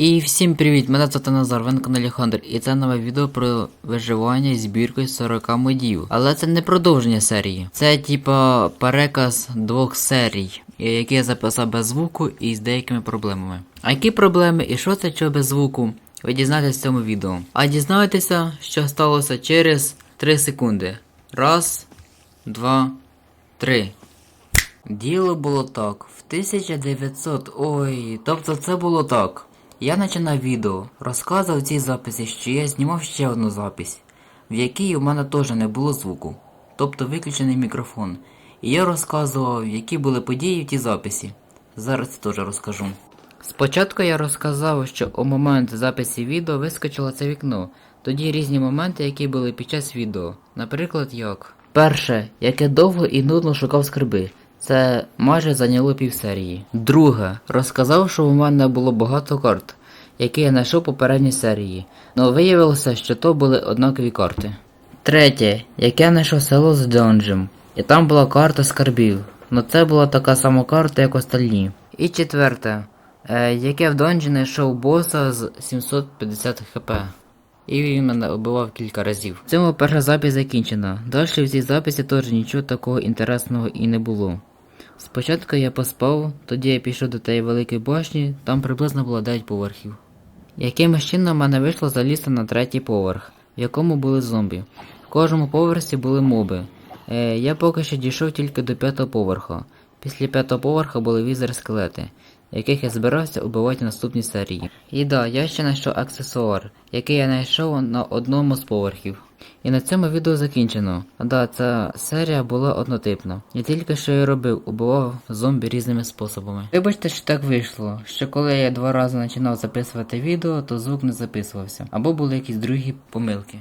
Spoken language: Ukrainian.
І всім привіт! Мене звати Назар, ви на каналі Хандер, і це нове відео про виживання збіркою 40 модів. Але це не продовження серії. Це типа переказ двох серій, які я записав без звуку і з деякими проблемами. А які проблеми і що це що без звуку? Ви дізнаєтесь в цьому відео. А дізнаєтеся, що сталося через 3 секунди. Раз, два, три. Діло було так. В 1900. Ой, тобто це було так. Я починав відео, розказував в цій записі, що я знімав ще одну запись, в якій у мене теж не було звуку, тобто виключений мікрофон. І я розказував, які були події в тій записі. Зараз це теж розкажу. Спочатку я розказав, що у момент записі відео вискочило це вікно, тоді різні моменти, які були під час відео. Наприклад, як. Перше, яке довго і нудно шукав скарби. Це майже зайняло півсерії. Друге, розказав, що у мене було багато карт, які я знайшов попередній серії, але виявилося, що то були однакові карти. Третє, як я знайшов село з Донжем, і там була карта скарбів, але це була така сама карта, як остальні. І четверте, е, яке в Донжі знайшов боса з 750 хп. І він мене убивав кілька разів. В цьому перша запись закінчена. Далі в цій записі теж нічого такого інтересного і не було. Спочатку я поспав, тоді я пішов до тієї великої башні, там приблизно було 9 поверхів. Якимось чином мене вийшло залізти на третій поверх, в якому були зомбі. В кожному поверсі були моби. Е, я поки що дійшов тільки до п'ятого поверху. Після п'ятого поверха були візери скелети, яких я збирався убивати в наступній серії. І да, я ще знайшов аксесуар, який я знайшов на одному з поверхів. І на цьому відео закінчено. Да, ця серія була однотипна. Я тільки що і робив, убивав зомбі різними способами. Вибачте, що так вийшло, що коли я два рази починав записувати відео, то звук не записувався, або були якісь другі помилки.